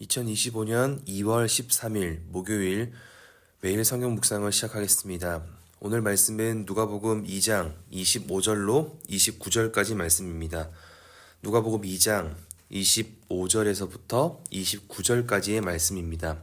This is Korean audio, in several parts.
2025년 2월 13일 목요일 매일 성경 묵상을 시작하겠습니다. 오늘 말씀은 누가복음 2장 25절로 29절까지 말씀입니다. 누가복음 2장 25절에서부터 29절까지의 말씀입니다.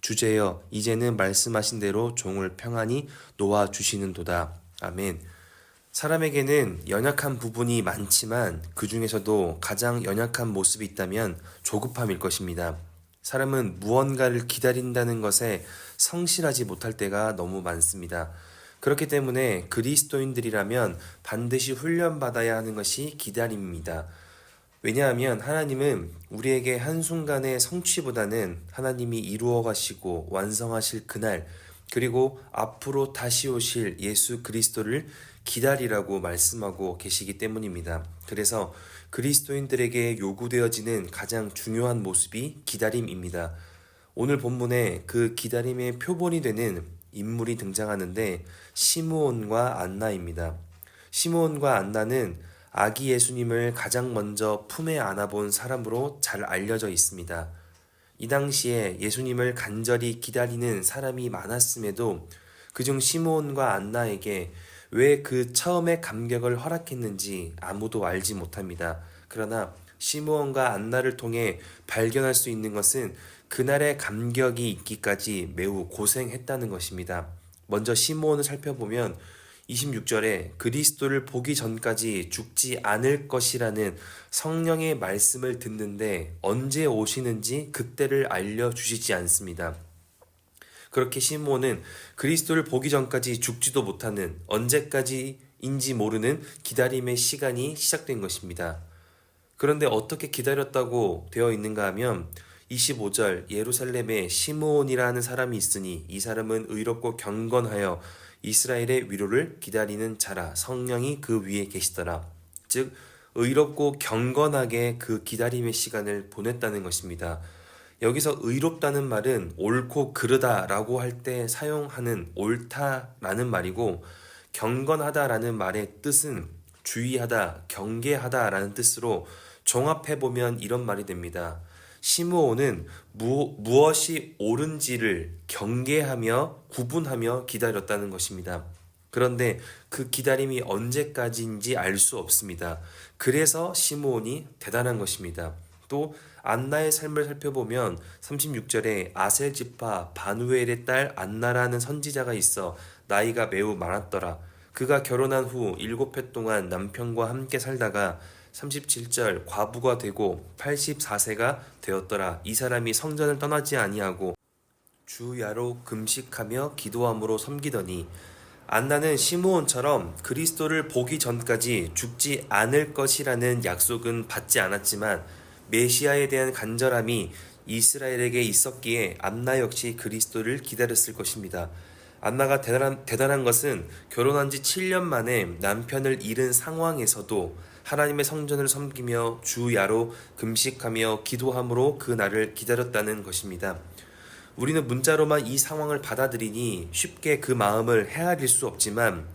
주제여 이제는 말씀하신 대로 종을 평안히 놓아 주시는도다. 아멘. 사람에게는 연약한 부분이 많지만 그 중에서도 가장 연약한 모습이 있다면 조급함일 것입니다. 사람은 무언가를 기다린다는 것에 성실하지 못할 때가 너무 많습니다. 그렇기 때문에 그리스도인들이라면 반드시 훈련받아야 하는 것이 기다림입니다. 왜냐하면 하나님은 우리에게 한순간의 성취보다는 하나님이 이루어 가시고 완성하실 그날 그리고 앞으로 다시 오실 예수 그리스도를 기다리라고 말씀하고 계시기 때문입니다. 그래서 그리스도인들에게 요구되어지는 가장 중요한 모습이 기다림입니다. 오늘 본문에 그 기다림의 표본이 되는 인물이 등장하는데 시므온과 안나입니다. 시므온과 안나는 아기 예수님을 가장 먼저 품에 안아본 사람으로 잘 알려져 있습니다. 이 당시에 예수님을 간절히 기다리는 사람이 많았음에도 그중 시므온과 안나에게 왜 그 처음에 감격을 허락했는지 아무도 알지 못합니다. 그러나 시므온과 안나를 통해 발견할 수 있는 것은 그날의 감격이 있기까지 매우 고생했다는 것입니다. 먼저 시므온을 살펴보면 26절에 그리스도를 보기 전까지 죽지 않을 것이라는 성령의 말씀을 듣는데 언제 오시는지 그때를 알려주시지 않습니다. 그렇게 시므온은 그리스도를 보기 전까지 죽지도 못하는 언제까지인지 모르는 기다림의 시간이 시작된 것입니다. 그런데 어떻게 기다렸다고 되어 있는가 하면 25절 예루살렘에 시므온이라는 사람이 있으니 이 사람은 의롭고 경건하여 이스라엘의 위로를 기다리는 자라 성령이 그 위에 계시더라. 즉 의롭고 경건하게 그 기다림의 시간을 보냈다는 것입니다. 여기서 의롭다는 말은 옳고 그르다라고 할 때 사용하는 옳다라는 말이고 경건하다라는 말의 뜻은 주의하다, 경계하다라는 뜻으로 종합해 보면 이런 말이 됩니다. 시므온은 무, 무엇이 옳은지를 경계하며 구분하며 기다렸다는 것입니다. 그런데 그 기다림이 언제까지인지 알 수 없습니다. 그래서 시므온이 대단한 것입니다. 또 안나의 삶을 살펴보면 36절에 아셀 지파 바누엘의 딸 안나라는 선지자가 있어 나이가 매우 많았더라. 그가 결혼한 후 일곱 해 동안 남편과 함께 살다가 37절 과부가 되고 84세가 되었더라. 이 사람이 성전을 떠나지 아니하고 주야로 금식하며 기도함으로 섬기더니 안나는 시므온처럼 그리스도를 보기 전까지 죽지 않을 것이라는 약속은 받지 않았지만 메시아에 대한 간절함이 이스라엘에게 있었기에 안나 역시 그리스도를 기다렸을 것입니다. 안나가 대단한, 대단한 것은 결혼한 지 7년 만에 남편을 잃은 상황에서도 하나님의 성전을 섬기며 주야로 금식하며 기도함으로 그 날을 기다렸다는 것입니다. 우리는 문자로만 이 상황을 받아들이니 쉽게 그 마음을 헤아릴 수 없지만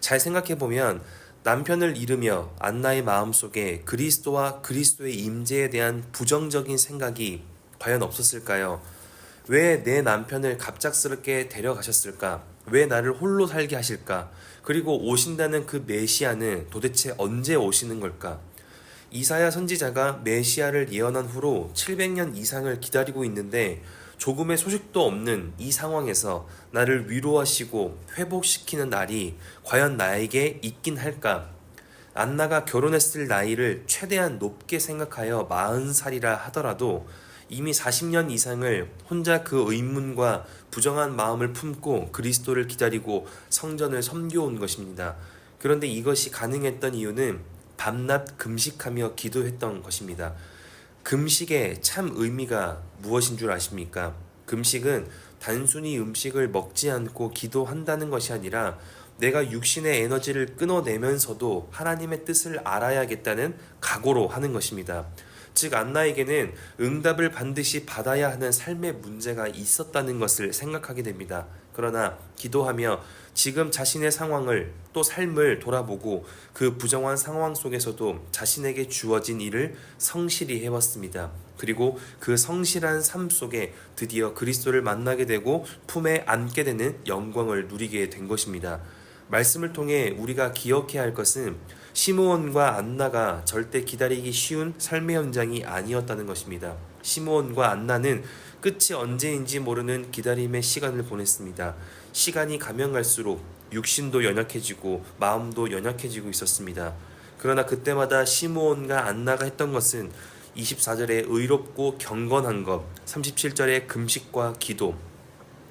잘 생각해 보면 남편을 잃으며 안나의 마음속에 그리스도와 그리스도의 임재에 대한 부정적인 생각이 과연 없었을까요? 왜 내 남편을 갑작스럽게 데려가셨을까? 왜 나를 홀로 살게 하실까? 그리고 오신다는 그 메시아는 도대체 언제 오시는 걸까? 이사야 선지자가 메시아를 예언한 후로 700년 이상을 기다리고 있는데 조금의 소식도 없는 이 상황에서 나를 위로하시고 회복시키는 날이 과연 나에게 있긴 할까? 안나가 결혼했을 나이를 최대한 높게 생각하여 40살이라 하더라도 이미 40년 이상을 혼자 그 의문과 부정한 마음을 품고 그리스도를 기다리고 성전을 섬겨온 것입니다. 그런데 이것이 가능했던 이유는 밤낮 금식하며 기도했던 것입니다. 금식의 참 의미가 무엇인 줄 아십니까? 금식은 단순히 음식을 먹지 않고 기도한다는 것이 아니라 내가 육신의 에너지를 끊어내면서도 하나님의 뜻을 알아야겠다는 각오로 하는 것입니다. 즉 안나에게는 응답을 반드시 받아야 하는 삶의 문제가 있었다는 것을 생각하게 됩니다. 그러나 기도하며 지금 자신의 상황을 또 삶을 돌아보고 그 부정한 상황 속에서도 자신에게 주어진 일을 성실히 해왔습니다. 그리고 그 성실한 삶 속에 드디어 그리스도를 만나게 되고 품에 안게 되는 영광을 누리게 된 것입니다. 말씀을 통해 우리가 기억해야 할 것은 시므온과 안나가 절대 기다리기 쉬운 삶의 현장이 아니었다는 것입니다. 시므온과 안나는 끝이 언제인지 모르는 기다림의 시간을 보냈습니다. 시간이 가면 갈수록 육신도 연약해지고 마음도 연약해지고 있었습니다. 그러나 그때마다 시므온과 안나가 했던 것은 24절에 의롭고 경건한 것, 37절에 금식과 기도,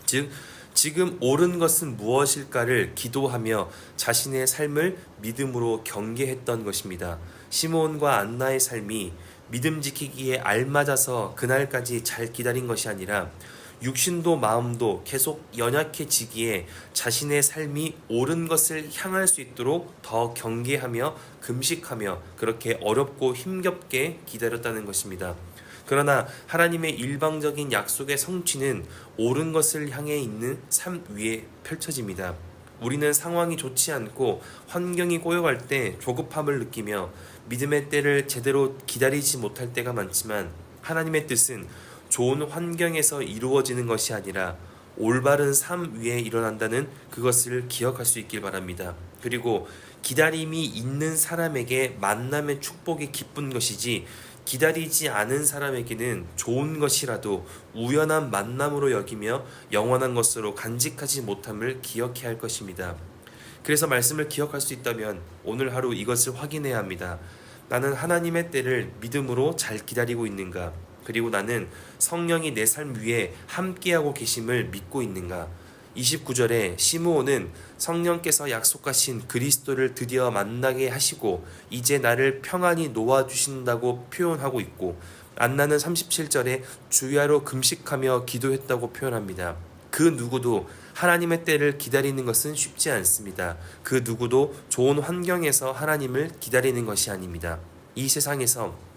즉 지금 옳은 것은 무엇일까를 기도하며 자신의 삶을 믿음으로 경계했던 것입니다. 시몬과 안나의 삶이 믿음 지키기에 알맞아서 그날까지 잘 기다린 것이 아니라 육신도 마음도 계속 연약해지기에 자신의 삶이 옳은 것을 향할 수 있도록 더 경계하며 금식하며 그렇게 어렵고 힘겹게 기다렸다는 것입니다. 그러나 하나님의 일방적인 약속의 성취는 옳은 것을 향해 있는 삶 위에 펼쳐집니다. 우리는 상황이 좋지 않고 환경이 꼬여갈 때 조급함을 느끼며 믿음의 때를 제대로 기다리지 못할 때가 많지만 하나님의 뜻은 좋은 환경에서 이루어지는 것이 아니라 올바른 삶 위에 일어난다는 그것을 기억할 수 있길 바랍니다. 그리고 기다림이 있는 사람에게 만남의 축복이 기쁜 것이지 기다리지 않은 사람에게는 좋은 것이라도 우연한 만남으로 여기며 영원한 것으로 간직하지 못함을 기억해야 할 것입니다. 그래서 말씀을 기억할 수 있다면 오늘 하루 이것을 확인해야 합니다. 나는 하나님의 때를 믿음으로 잘 기다리고 있는가? 그리고 나는 성령이 내 삶 위에 함께하고 계심을 믿고 있는가? 29절에 시므온은 성령께서 약속하신 그리스도를 드디어 만나게 하시고 이제 나를 평안히 놓아 주신다고 표현하고 있고 안나는 37절에 주야로 금식하며 기도했다고 표현합니다. 그 누구도 하나님의 때를 기다리는 것은 쉽지 않습니다. 그 누구도 좋은 환경에서 하나님을 기다리는 것이 아닙니다. 이 세상에서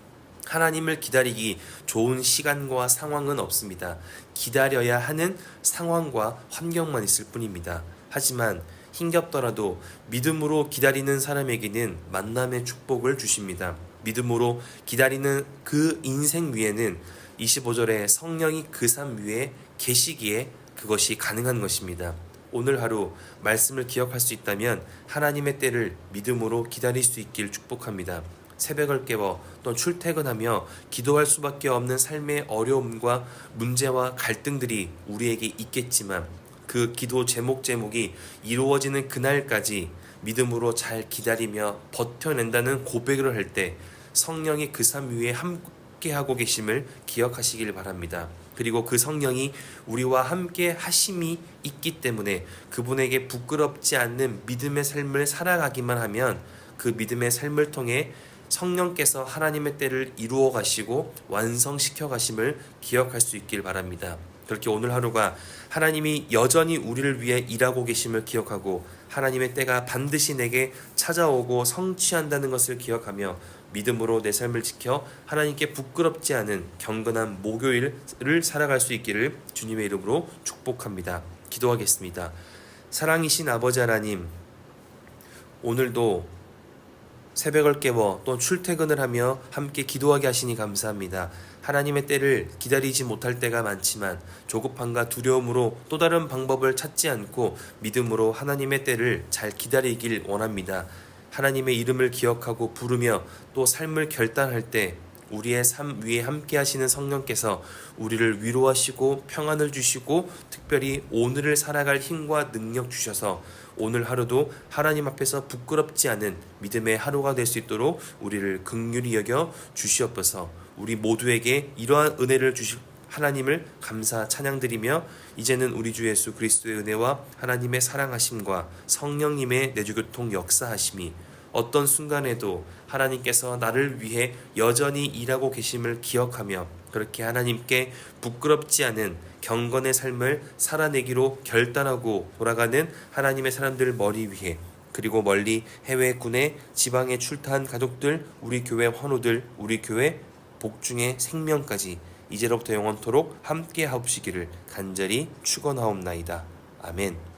하나님을 기다리기 좋은 시간과 상황은 없습니다. 기다려야 하는 상황과 환경만 있을 뿐입니다. 하지만 힘겹더라도 믿음으로 기다리는 사람에게는 만남의 축복을 주십니다. 믿음으로 기다리는 그 인생 위에는 25절에 성령이 그 삶 위에 계시기에 그것이 가능한 것입니다. 오늘 하루 말씀을 기억할 수 있다면 하나님의 때를 믿음으로 기다릴 수 있길 축복합니다. 새벽을 깨워 또 출퇴근하며 기도할 수밖에 없는 삶의 어려움과 문제와 갈등들이 우리에게 있겠지만 그 기도 제목 제목이 이루어지는 그날까지 믿음으로 잘 기다리며 버텨낸다는 고백을 할 때 성령이 그 삶 위에 함께하고 계심을 기억하시길 바랍니다. 그리고 그 성령이 우리와 함께 하심이 있기 때문에 그분에게 부끄럽지 않는 믿음의 삶을 살아가기만 하면 그 믿음의 삶을 통해 성령께서 하나님의 때를 이루어 가시고 완성시켜 가심을 기억할 수 있길 바랍니다. 그렇게 오늘 하루가 하나님이 여전히 우리를 위해 일하고 계심을 기억하고 하나님의 때가 반드시 내게 찾아오고 성취한다는 것을 기억하며 믿음으로 내 삶을 지켜 하나님께 부끄럽지 않은 경건한 목요일을 살아갈 수 있기를 주님의 이름으로 축복합니다. 기도하겠습니다. 사랑이신 아버지 하나님, 오늘도 새벽을 깨워 또 출퇴근을 하며 함께 기도하게 하시니 감사합니다. 하나님의 때를 기다리지 못할 때가 많지만 조급함과 두려움으로 또 다른 방법을 찾지 않고 믿음으로 하나님의 때를 잘 기다리길 원합니다. 하나님의 이름을 기억하고 부르며 또 삶을 결단할 때 우리의 삶 위에 함께 하시는 성령께서 우리를 위로하시고 평안을 주시고 특별히 오늘을 살아갈 힘과 능력 주셔서 오늘 하루도 하나님 앞에서 부끄럽지 않은 믿음의 하루가 될 수 있도록 우리를 극률히 여겨 주시옵소서. 우리 모두에게 이러한 은혜를 주실 하나님을 감사 찬양드리며 이제는 우리 주 예수 그리스도의 은혜와 하나님의 사랑하심과 성령님의 내주교통 역사하심이 어떤 순간에도 하나님께서 나를 위해 여전히 일하고 계심을 기억하며 그렇게 하나님께 부끄럽지 않은 경건의 삶을 살아내기로 결단하고 돌아가는 하나님의 사람들 머리 위에 그리고 멀리 해외 군에 지방에 출타한 가족들 우리 교회 환우들 우리 교회 복중의 생명까지 이제로부터 영원토록 함께 하옵시기를 간절히 축원하옵나이다. 아멘.